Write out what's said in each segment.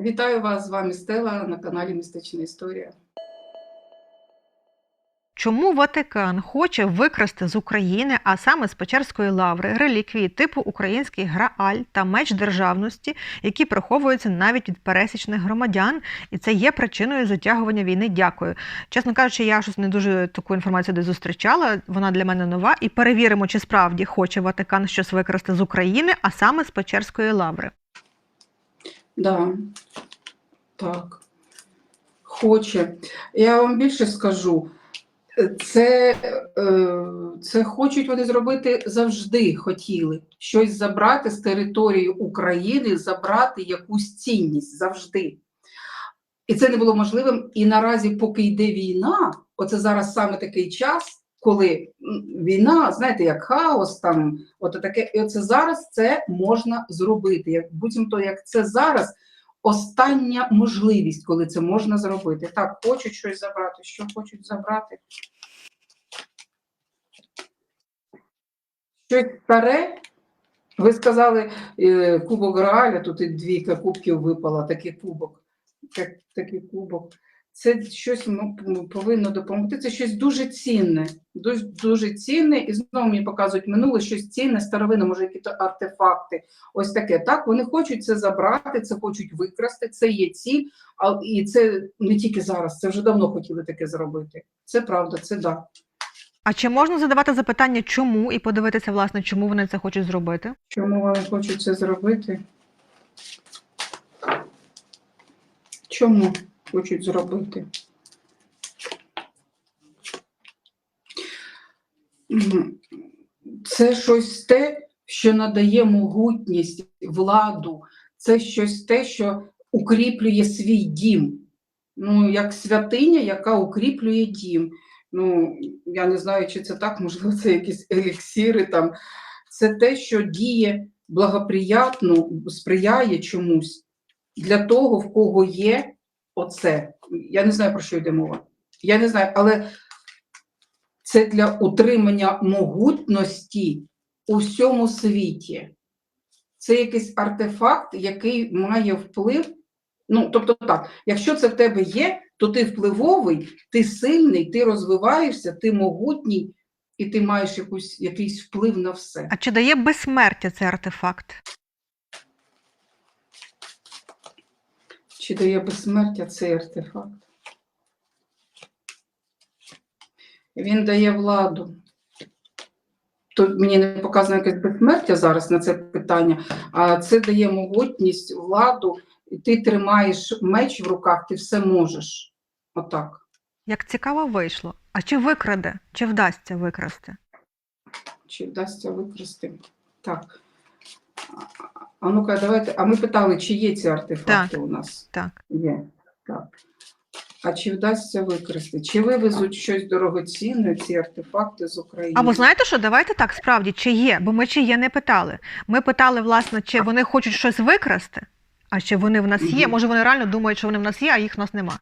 Вітаю вас з вами Стела на каналі Містична Історія. Чому Ватикан хоче викрасти з України, а саме з Печерської лаври, реліквії типу український Грааль та меч державності, які приховуються навіть від пересічних громадян, і це є причиною затягування війни. Дякую. Чесно кажучи, я щось не дуже таку інформацію десь зустрічала. Вона для мене нова. І перевіримо, чи справді хоче Ватикан щось викрасти з України, а саме з Печерської лаври. Да. Так. Хоче. Я вам більше скажу. Це, е, це хочуть вони зробити завжди хотіли. Щось забрати з території України, забрати якусь цінність завжди. І це не було можливим. І наразі, поки йде війна, оце зараз саме такий час, коли війна, знаєте, як хаос, там, от таке, і оце зараз це можна зробити. Як буцімто, як це зараз остання можливість, коли це можна зробити. Так, хочуть щось забрати. Що хочуть забрати? Щось старе. Ви сказали е, кубок Грааля, тут і двійка кубків випала, такий кубок. Так, такий кубок. Це щось ну, повинно допомогти. Це щось дуже цінне, дуже, дуже цінне, і знову мені показують минуле щось цінне, старовинне, може, якісь артефакти. Ось таке. Так, вони хочуть це забрати, це хочуть викрасти, це є ціль, а, і це не тільки зараз, це вже давно хотіли таке зробити. Це правда, це да. А чи можна задавати запитання, чому, і подивитися, власне, чому вони це хочуть зробити? Чому вони хочуть це зробити? Чому хочуть зробити? Це щось те, що надає могутність, владу, це щось те, що укріплює свій дім. Ну, як святиня, яка укріплює дім. Ну, я не знаю, чи це так, можливо, це якісь еліксири там. Це те, що діє благоприятно, сприяє чомусь для того, в кого є оце. Я не знаю, про що йде мова. Я не знаю, але це для утримання могутності у всьому світі. Це якийсь артефакт, який має вплив. Ну, тобто так, якщо це в тебе є, то ти впливовий, ти сильний, ти розвиваєшся, ти могутній, і ти маєш якусь, якийсь вплив на все. А чи дає безсмертя цей артефакт? Чи дає безсмертя цей артефакт? Він дає владу. Тут мені не показано якесь безсмертя зараз на це питання, а це дає могутність, владу, і ти тримаєш меч в руках, ти все можеш. Отак. Як цікаво вийшло. А чи викраде, чи вдасться викрасти? Чи вдасться викрасти? Так. А- ну-ка, давайте. А ми питали, чи є ці артефакти у нас? Так. Є. Так. А чи вдасться викрасти? Чи вивезуть щось дорогоцінне, ці артефакти з України? Або знаєте що, давайте так, справді, чи є, бо ми чи є не питали. Ми питали, власне, чи вони хочуть щось викрасти, а чи вони в нас є. Може, вони реально думають, що вони в нас є, а їх в нас нема.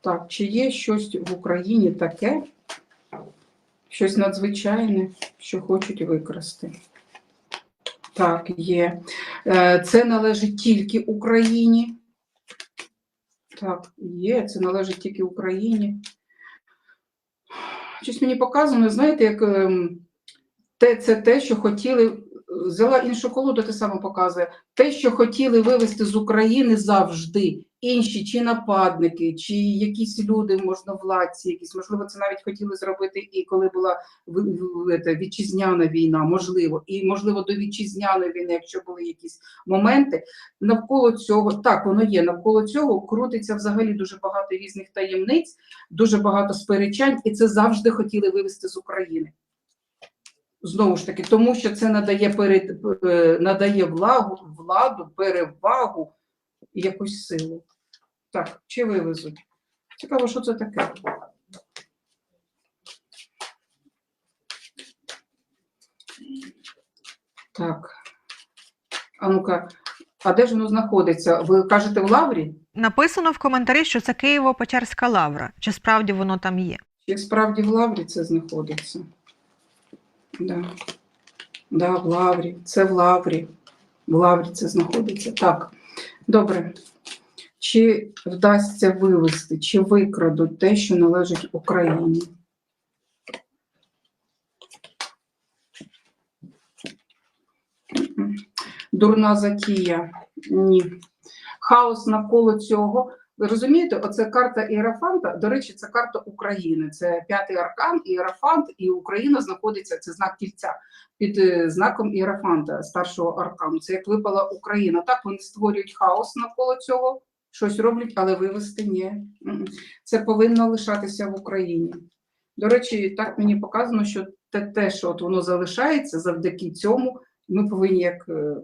Так, чи є щось в Україні таке, щось надзвичайне, що хочуть викрасти? Так, є. Е, Це належить тільки Україні. Так, є, це належить тільки Україні. Щось мені показано, знаєте, як ем, те, це те, що хотіли, взяла іншу колоду, те саме показує. Те, що хотіли вивезти з України завжди. Інші чи нападники, чи якісь люди, можновладці, якісь, можливо, це навіть хотіли зробити і коли була вітчизняна війна, можливо, і можливо до вітчизняної війни, якщо були якісь моменти, навколо цього так воно є. Навколо цього крутиться взагалі дуже багато різних таємниць, дуже багато сперечань, і це завжди хотіли вивезти з України. Знову ж таки, тому що це надає перед е, надає влагу, владу, перевагу і якусь силу. Так, чи вивезуть? Цікаво, що це таке. Так. А ну-ка, а де ж воно знаходиться? Ви кажете в лаврі? Написано в коментарі, що це Києво-Печерська лавра. Чи справді воно там є? Чи справді в лаврі це знаходиться? Да. Да, в лаврі. Це в лаврі. В лаврі це знаходиться. Так. Добре. Чи вдасться вивести, чи викрадуть те, що належить Україні? Дурна затія. Ні. Хаос навколо цього. Ви розумієте, оце карта Іерафанта. До речі, це карта України. Це п'ятий аркан, Іерафант, і Україна знаходиться, це знак кільця під е, знаком Іерафанта, старшого аркану. Це як випала Україна. Так вони створюють хаос навколо цього, щось роблять, але вивести ні. Це повинно лишатися в Україні. До речі, так мені показано, що те, що от воно залишається завдяки цьому, ми повинні як е,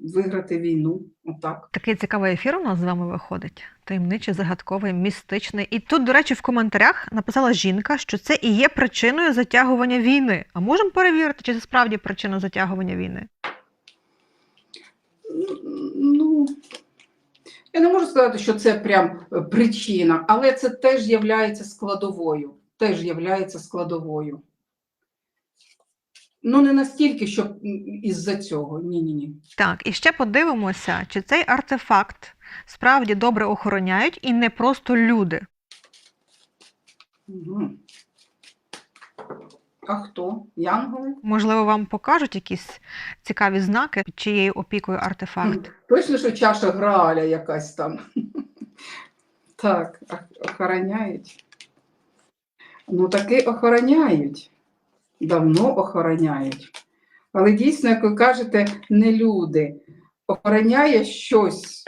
виграти війну. Отак. Такий цікавий ефір у нас з вами виходить. Таємничий, загадковий, містичний. І тут, до речі, в коментарях написала жінка, що це і є причиною затягування війни. А можемо перевірити, чи це справді причина затягування війни? Ну, я не можу сказати, що це прям е, причина, але це теж є складовою. Теж є складовою. Ну, не настільки, що із-за цього. Ні-ні-ні. Так, і ще подивимося, чи цей артефакт справді добре охороняють і не просто люди. Угу. А хто? Янголи? Можливо, вам покажуть якісь цікаві знаки, під чиєю опікою артефакт. Точно, що чаша Грааля якась там. Так, охороняють. Ну, таки охороняють. Давно охороняють. Але дійсно, як ви кажете, не люди. Охороняє щось.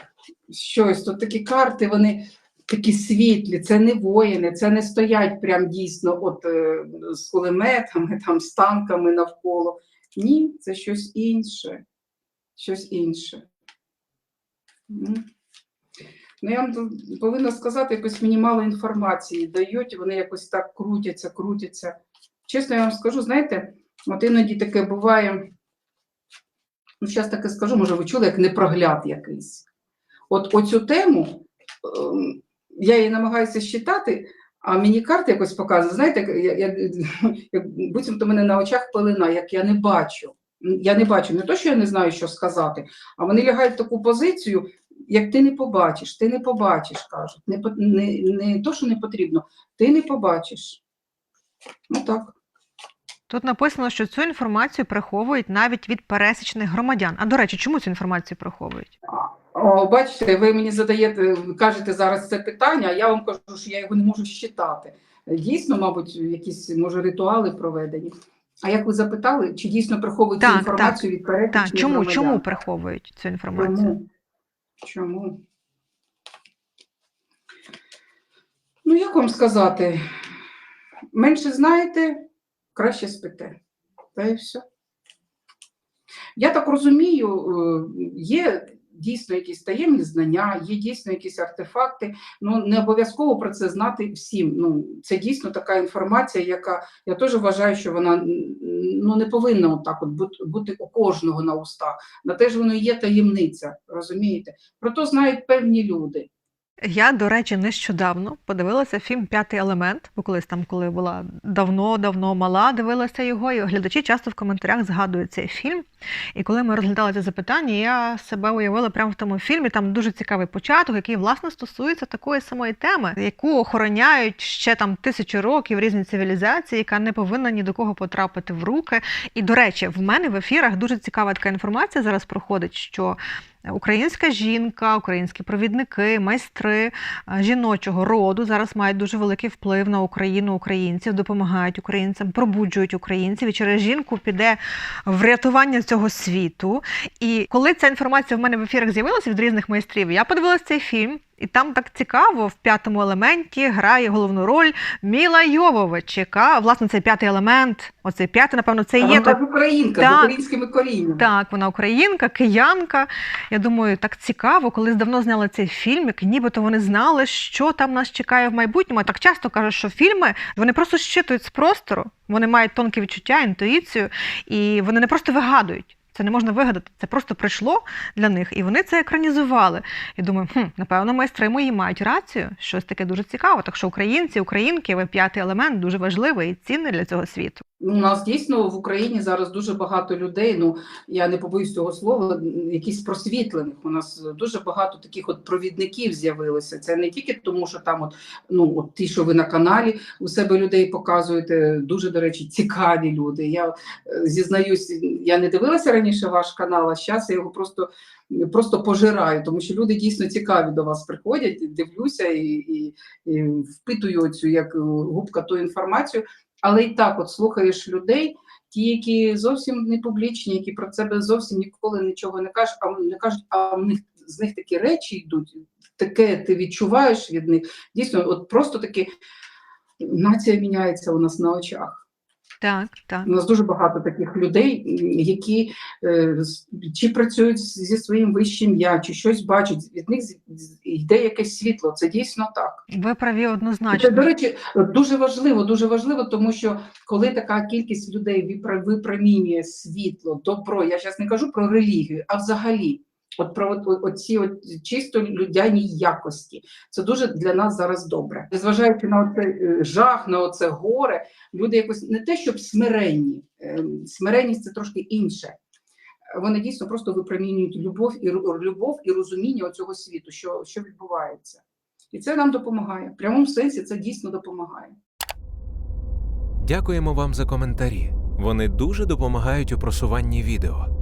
щось. Тут такі карти, вони такі світлі, це не воїни, це не стоять прям дійсно от, е, з кулеметами, там, з танками навколо. Ні, це щось інше. Щось інше. Ну, я вам повинна сказати, якось мені мало інформації дають, вони якось так крутяться, крутяться. Чесно, я вам скажу, знаєте, от іноді таке буває, ну, зараз таке скажу, може, ви чули, як непрогляд якийсь. От оцю тему ем, я її намагаюся считати, а мені карти якось показують, знаєте, як, як буцімто мене на очах пелена, як я не бачу. Я не бачу не то, що я не знаю, що сказати, а вони лягають в таку позицію, як ти не побачиш, ти не побачиш, кажуть. Не, не, не то, що не потрібно, ти не побачиш. Ну так. Тут написано, що цю інформацію приховують навіть від пересічних громадян. А до речі, чому цю інформацію приховують? О, бачите, ви мені задаєте, кажете зараз це питання, а я вам кажу, що я його не можу считати. Дійсно, мабуть, якісь може ритуали проведені. А як ви запитали, чи дійсно приховують цю Так, інформацію від пересічних Так, чому, громадян? чому приховують цю інформацію? Чому? Чому? Ну, як вам сказати? Менше знаєте, краще спите. Та і все. Я так розумію, е, є дійсно якісь таємні знання, є дійсно якісь артефакти. Ну, не обов'язково про це знати всім. Ну, це дійсно така інформація, яка я теж вважаю, що вона ну, не повинна отак от бути, у кожного на устах. На те ж воно і є таємниця, розумієте? Про то знають певні люди. Я, до речі, нещодавно подивилася фільм П'ятий елемент, бо колись там, коли була давно-давно мала, дивилася його, і глядачі часто в коментарях згадують цей фільм. І коли ми розглядали це запитання, я себе уявила прямо в тому фільмі. Там дуже цікавий початок, який власне стосується такої самої теми, яку охороняють ще там тисячі років різні цивілізації, яка не повинна ні до кого потрапити в руки. І до речі, в мене в ефірах дуже цікава така інформація зараз проходить, що Українська жінка, українські провідники, майстри е, жіночого роду зараз мають дуже великий вплив на Україну, українців, допомагають українцям, пробуджують українців. І через жінку піде врятування цього світу. І коли ця інформація в мене в ефірах з'явилася від різних майстрів, я подивилася цей фільм. І там так цікаво, в п'ятому елементі грає головну роль Міла Йовович, яка, власне, цей п'ятий елемент, оцей п'ятий, напевно, це є вона той українка Так. з українськими коріннями. так, вона українка, киянка. Я думаю, так цікаво, коли давно зняли цей фільм, як нібито вони знали, що там нас чекає в майбутньому. Я так часто кажуть, що фільми вони просто щитують з простору, вони мають тонке відчуття, інтуїцію, і вони не просто вигадують. Це не можна вигадати, це просто прийшло для них, і вони це екранізували. І думаю, хм, напевно, майстри мої мають рацію, щось таке дуже цікаве. Так що українці, українки, ви п'ятий елемент дуже важливий і цінний для цього світу. У нас дійсно в Україні зараз дуже багато людей. Ну я не побоюсь цього слова, якісь просвітлених. У нас дуже багато таких от провідників з'явилося. Це не тільки тому, що там, от ну от ті, що ви на каналі у себе людей показуєте, дуже до речі, цікаві люди. Я е, зізнаюсь, я не дивилася раніше ваш канал, а зараз я його просто. Просто пожираю, тому що люди дійсно цікаві до вас приходять, дивлюся і, і, і впитую цю як губка ту інформацію. Але і так, от слухаєш людей, ті, які зовсім не публічні, які про себе зовсім ніколи нічого не кажуть, а не кажуть, а в них з них такі речі йдуть, таке ти відчуваєш від них. Дійсно, от просто таки нація міняється у нас на очах. Так, так. У нас дуже багато таких людей, які е, чи працюють зі своїм вищим я, чи щось бачать. Від них йде якесь світло. Це дійсно так. Ви праві Це, однозначно. до речі, дуже важливо, дуже важливо, тому що коли така кількість людей випромінює світло, добро, я зараз не кажу про релігію, а взагалі, от про оці от чисто людяні якості, це дуже для нас зараз добре. Незважаючи на оцей е, жах, на оце горе, люди якось не те, щоб смиренні, ем, смиренність це трошки інше. Вони дійсно просто випромінюють любов і любов і розуміння цього світу, що, що відбувається. І це нам допомагає. В прямому сенсі це дійсно допомагає. Дякуємо вам за коментарі. Вони дуже допомагають у просуванні відео.